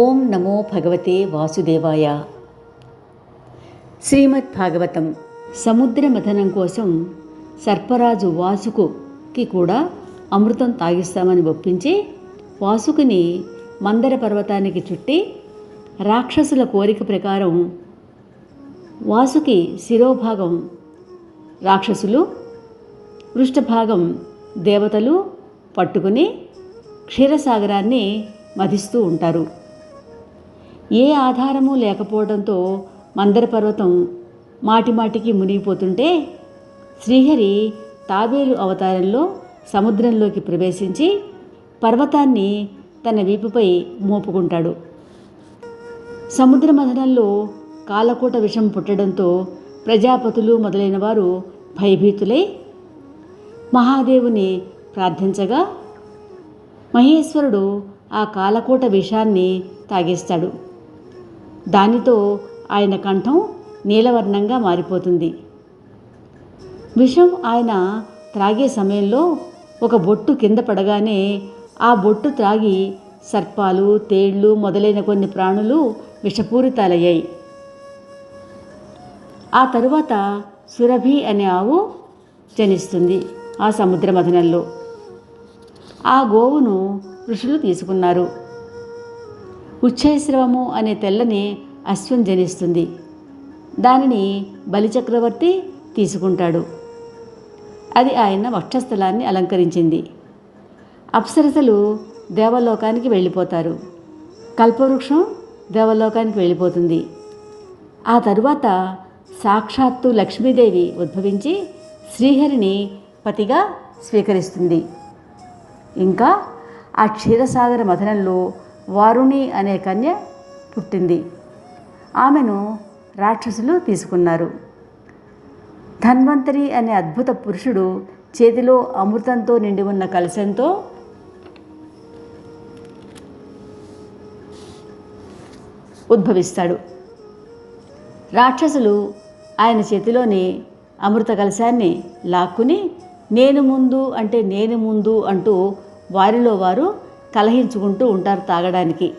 ఓం నమో భగవతే వాసుదేవాయ. శ్రీమద్ భాగవతం సముద్ర మథనం కోసం సర్పరాజు వాసుకుకి కూడా అమృతం తాగిస్తామని ఒప్పించి వాసుకుని మందర పర్వతానికి చుట్టి రాక్షసుల కోరిక ప్రకారం వాసుకి శిరోభాగం రాక్షసులు పృష్ఠభాగం దేవతలు పట్టుకుని క్షీరసాగరాన్ని మధిస్తూ ఉంటారు. ఏ ఆధారము లేకపోవడంతో మందర పర్వతం మాటిమాటికి మునిగిపోతుంటే శ్రీహరి తాబేలు అవతారంలో సముద్రంలోకి ప్రవేశించి పర్వతాన్ని తన వీపుపై మోపుకుంటాడు. సముద్ర మథనంలో కాలకూట విషం పుట్టడంతో ప్రజాపతులు మొదలైన వారు భయభీతులై మహాదేవుని ప్రార్థించగా మహేశ్వరుడు ఆ కాలకూట విషాన్ని తాగేస్తాడు. దానితో ఆయన కంఠం నీలవర్ణంగా మారిపోతుంది. విషం ఆయన త్రాగే సమయంలో ఒక బొట్టు కింద పడగానే ఆ బొట్టు త్రాగి సర్పాలు తేళ్ళు మొదలైన కొన్ని ప్రాణులు విషపూరితాలయ్యాయి. ఆ తరువాత సురభి అనే ఆవు జనిస్తుంది ఆ సముద్ర మథనంలో ఆ గోవును ఋషులు తీసుకున్నారు. కుచ్చేశ్రవము అనే తెల్లని అశ్వం జనిస్తుంది. దానిని బలిచక్రవర్తి తీసుకుంటాడు. అది ఆయన వక్షస్థలాన్ని అలంకరించింది. అప్సరసలు దేవలోకానికి వెళ్ళిపోతారు. కల్పవృక్షం దేవలోకానికి వెళ్ళిపోతుంది. ఆ తరువాత సాక్షాత్తు లక్ష్మీదేవి ఉద్భవించి శ్రీహరిని పతిగా స్వీకరిస్తుంది. ఇంకా ఆ క్షీరసాగర మథనంలో వారుణి అనే కన్య పుట్టింది. ఆమెను రాక్షసులు తీసుకున్నారు. ధన్వంతరి అనే అద్భుత పురుషుడు చేతిలో అమృతంతో నిండి ఉన్న కలశంతో ఉద్భవిస్తాడు. రాక్షసులు ఆయన చేతిలోని అమృత కలశాన్ని లాక్కుని నేను ముందు అంటే నేను ముందు అంటూ వారిలో వారు కలహించుకుంటూ ఉంటారు తాగడానికి.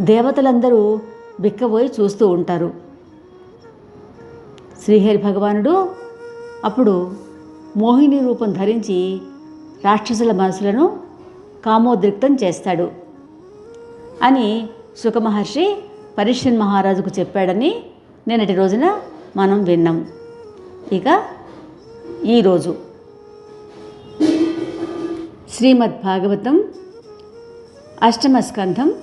దేవతలందరూ బిక్కబోయి చూస్తూ ఉంటారు. శ్రీహరి భగవానుడు అప్పుడు మోహిని రూపం ధరించి రాక్షసుల మనసులను కామోద్రిక్తం చేస్తాడు అని సుఖమహర్షి పరీక్షన్ మహారాజుకు చెప్పాడని నిన్నటి రోజున మనం విన్నాం. ఇక ఈరోజు శ్రీమద్ భాగవతం అష్టమ స్కంధం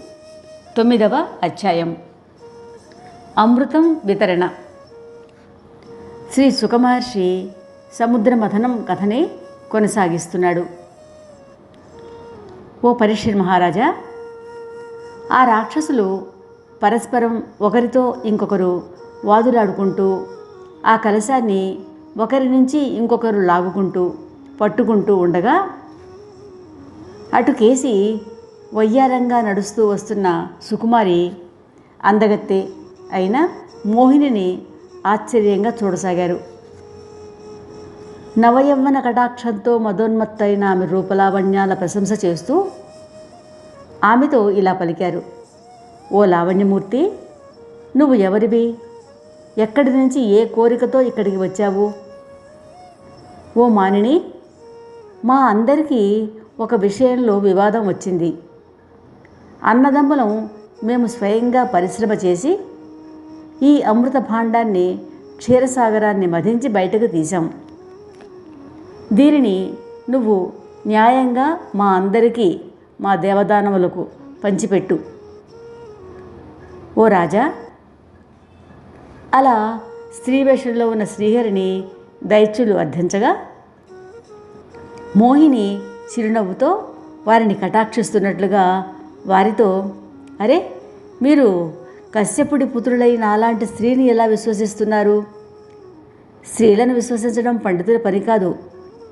తొమ్మిదవ అధ్యాయం. అమృతం వితరణ. శ్రీ సుఖమహర్షి సముద్ర మథనం కథనే కొనసాగిస్తున్నాడు. ఓ పరీక్ష మహారాజా ఆ రాక్షసులు పరస్పరం ఒకరితో ఇంకొకరు వాదులాడుకుంటూ ఆ కలశాన్ని ఒకరి నుంచి ఇంకొకరు లాగుకుంటూ పట్టుకుంటూ ఉండగా అటు కేసి వయ్యారంగా నడుస్తూ వస్తున్న సుకుమారి అందగత్తె అయిన మోహినిని ఆశ్చర్యంగా చూడసాగారు. నవయవ్వన కటాక్షంతో మదోన్మత్తైన ఆమె రూపలావణ్యాల ప్రశంస చేస్తూ ఆమెతో ఇలా పలికారు. ఓ లావణ్యమూర్తి నువ్వు ఎవరివి? ఎక్కడి నుంచి ఏ కోరికతో ఇక్కడికి వచ్చావు? ఓ మానిని మా అందరికీ ఒక విషయంలో వివాదం వచ్చింది. అన్నదమ్ములం మేము స్వయంగా పరిశ్రమ చేసి ఈ అమృత భాండాన్ని క్షీరసాగరాన్ని మధించి బయటకు తీశాం. దీనిని నువ్వు న్యాయంగా మా అందరికీ మా దేవదానములకు పంచిపెట్టు. ఓ రాజా! అలా స్త్రీ వేషంలో ఉన్న శ్రీహరిని దైత్యులు అర్థించగా మోహిని చిరునవ్వుతో వారిని కటాక్షిస్తున్నట్లుగా వారితో అరే మీరు కశ్యపుడి పుత్రులై నాలాంటి స్త్రీని ఎలా విశ్వసిస్తున్నారు? స్త్రీలను విశ్వసించడం పండితుల పని కాదు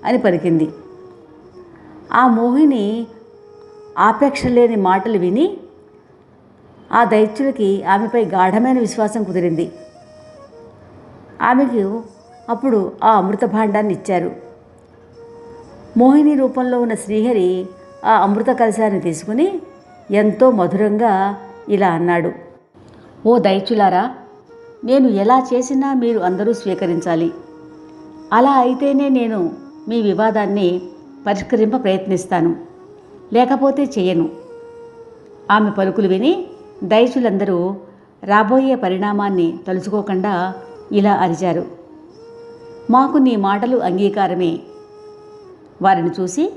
అని పలికింది. ఆ మోహిని ఆపేక్ష లేని మాటలు విని ఆ దైత్యులకి ఆమెపై గాఢమైన విశ్వాసం కుదిరింది. ఆమెకు అప్పుడు ఆ అమృత భాండాన్ని ఇచ్చారు. మోహిని రూపంలో ఉన్న శ్రీహరి ఆ అమృత కలశాన్ని తీసుకుని ఎంతో మధురంగా ఇలా అన్నాడు. ఓ దయచులారా నేను ఎలా చేసినా మీరు అందరూ స్వీకరించాలి. అలా అయితేనే నేను మీ వివాదాన్ని పరిష్కరింప ప్రయత్నిస్తాను. లేకపోతే చేయను. ఆమె పలుకులు విని దయచులందరూ రాబోయే పరిణామాన్ని తలుచుకోకుండా ఇలా అరిచారు. మాకు నీ మాటలు అంగీకారమే. వారిని చూసి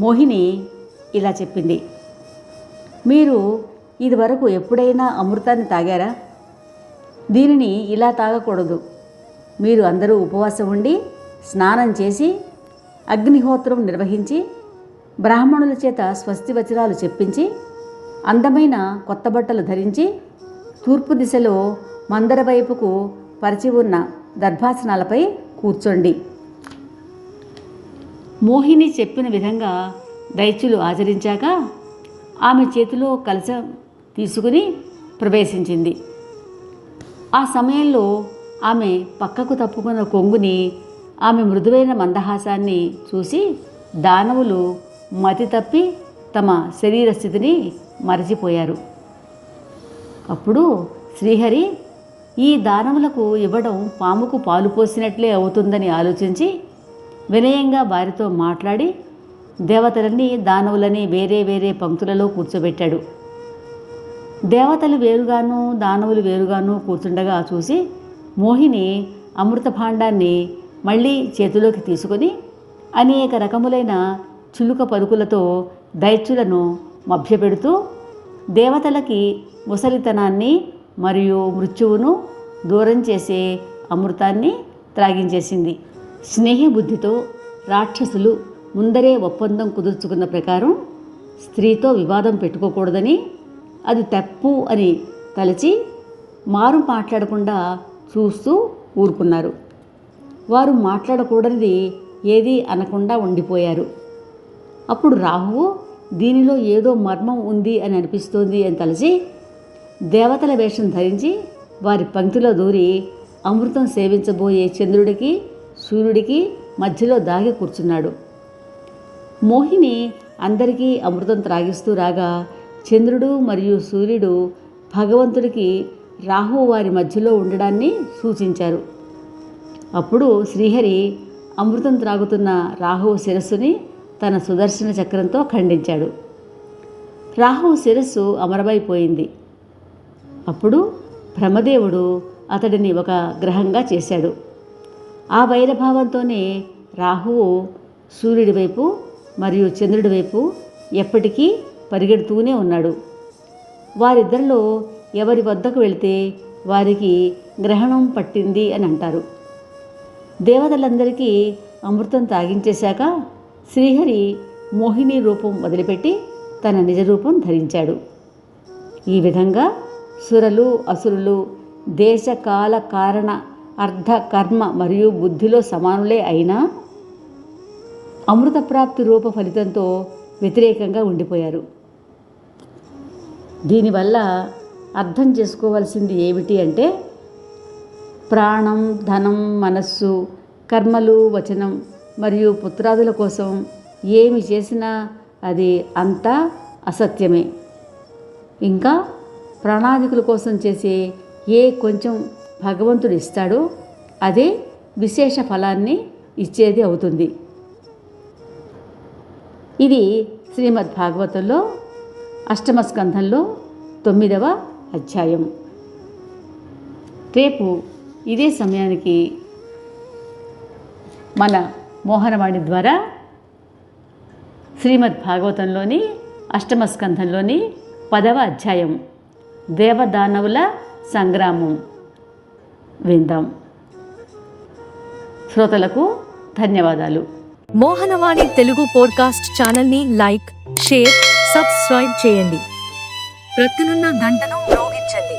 మోహిని ఇలా చెప్పింది. మీరు ఇదివరకు ఎప్పుడైనా అమృతాన్ని తాగారా? దీనిని ఇలా తాగకూడదు. మీరు అందరూ ఉపవాసం ఉండి స్నానం చేసి అగ్నిహోత్రం నిర్వహించి బ్రాహ్మణుల చేత స్వస్తి వచనాలు చెప్పించి అందమైన కొత్త బట్టలు ధరించి తూర్పు దిశలో మందర వైపుకు పరిచి ఉన్న దర్భాసనాలపై కూర్చోండి. మోహిని చెప్పిన విధంగా దైత్యులు ఆచరించాక ఆమె చేతిలో కలస తీసుకుని ప్రవేశించింది. ఆ సమయంలో ఆమె పక్కకు తప్పుకున్న కొంగుని ఆమె మృదువైన మందహాసాన్ని చూసి దానవులు మతి తప్పి తమ శరీర స్థితిని మరచిపోయారు. అప్పుడు శ్రీహరి ఈ దానవులకు ఇవ్వడం పాముకు పాలు పోసినట్లే అవుతుందని ఆలోచించి వినయంగా వారితో మాట్లాడి దేవతలని దానవులని వేరే వేరే పంక్తులలో కూర్చోబెట్టాడు. దేవతలు వేరుగాను దానవులు వేరుగాను కూర్చుండగా చూసి మోహిని అమృత భాండాన్ని మళ్ళీ చేతిలోకి తీసుకొని అనేక రకములైన చులుక పలుకులతో దైత్యులను మభ్యపెడుతూ దేవతలకి ముసలితనాన్ని మరియు మృత్యువును దూరం చేసే అమృతాన్ని త్రాగించేసింది. స్నేహబుద్ధితో రాక్షసులు ముందరే ఒప్పందం కుదుర్చుకున్న ప్రకారం స్త్రీతో వివాదం పెట్టుకోకూడదని అది తప్పు అని తలచి మారు మాట్లాడకుండా చూస్తూ ఊరుకున్నారు. వారు మాట్లాడకూడనిది ఏదీ అనకుండా ఉండిపోయారు. అప్పుడు రాహువు దీనిలో ఏదో మర్మం ఉంది అని అనిపిస్తోంది అని తలచి దేవతల వేషం ధరించి వారి పంక్తిలో దూరి అమృతం సేవించబోయే చంద్రుడికి సూర్యుడికి మధ్యలో దాగి కూర్చున్నాడు. మోహిని అందరికీ అమృతం త్రాగిస్తూ రాగా చంద్రుడు మరియు సూర్యుడు భగవంతుడికి రాహు వారి మధ్యలో ఉండడాన్ని సూచించారు. అప్పుడు శ్రీహరి అమృతం త్రాగుతున్న రాహువు శిరస్సుని తన సుదర్శన చక్రంతో ఖండించాడు. రాహువు శిరస్సు అమరమైపోయింది. అప్పుడు బ్రహ్మదేవుడు అతడిని ఒక గ్రహంగా చేశాడు. ఆ వైరభావంతోనే రాహువు సూర్యుడి వైపు మరియు చంద్రుడి వైపు ఎప్పటికీ పరిగెడుతూనే ఉన్నాడు. వారిద్దరిలో ఎవరి వద్దకు వెళితే వారికి గ్రహణం పట్టింది అని అంటారు. దేవతలందరికీ అమృతం తాగించేశాక శ్రీహరి మోహిని రూపం వదిలిపెట్టి తన నిజ రూపం ధరించాడు. ఈ విధంగా సురలు అసురులు దేశకాల కారణ అర్ధ కర్మ మరియు బుద్ధిలో సమానులే అయినా అమృతప్రాప్తి రూప ఫలితంతో వ్యతిరేకంగా ఉండిపోయారు. దీనివల్ల అర్థం చేసుకోవాల్సింది ఏమిటి అంటే ప్రాణం ధనం మనస్సు కర్మలు వచనం మరియు పుత్రాదుల కోసం ఏమి చేసినా అది అంతా అసత్యమే. ఇంకా ప్రాణాదికుల కోసం చేసే ఏ కొంచెం భగవంతుడు ఇస్తాడో అదే విశేష ఫలాన్ని ఇచ్చేది అవుతుంది. ఇది శ్రీమద్ భాగవతంలో అష్టమ స్కంధంలో తొమ్మిదవ అధ్యాయం. రేపు ఇదే సమయానికి మన మోహనవాణి ద్వారా శ్రీమద్ భాగవతంలోని అష్టమ స్కంధంలోని పదవ అధ్యాయం దేవదానవుల సంగ్రామం విందాం. శ్రోతలకు ధన్యవాదాలు. మోహనవాణి తెలుగు పోడ్కాస్ట్ ఛానల్ని లైక్ షేర్ సబ్స్క్రైబ్ చేయండి. ప్రక్కనున్న గంటను మ్రోగించండి.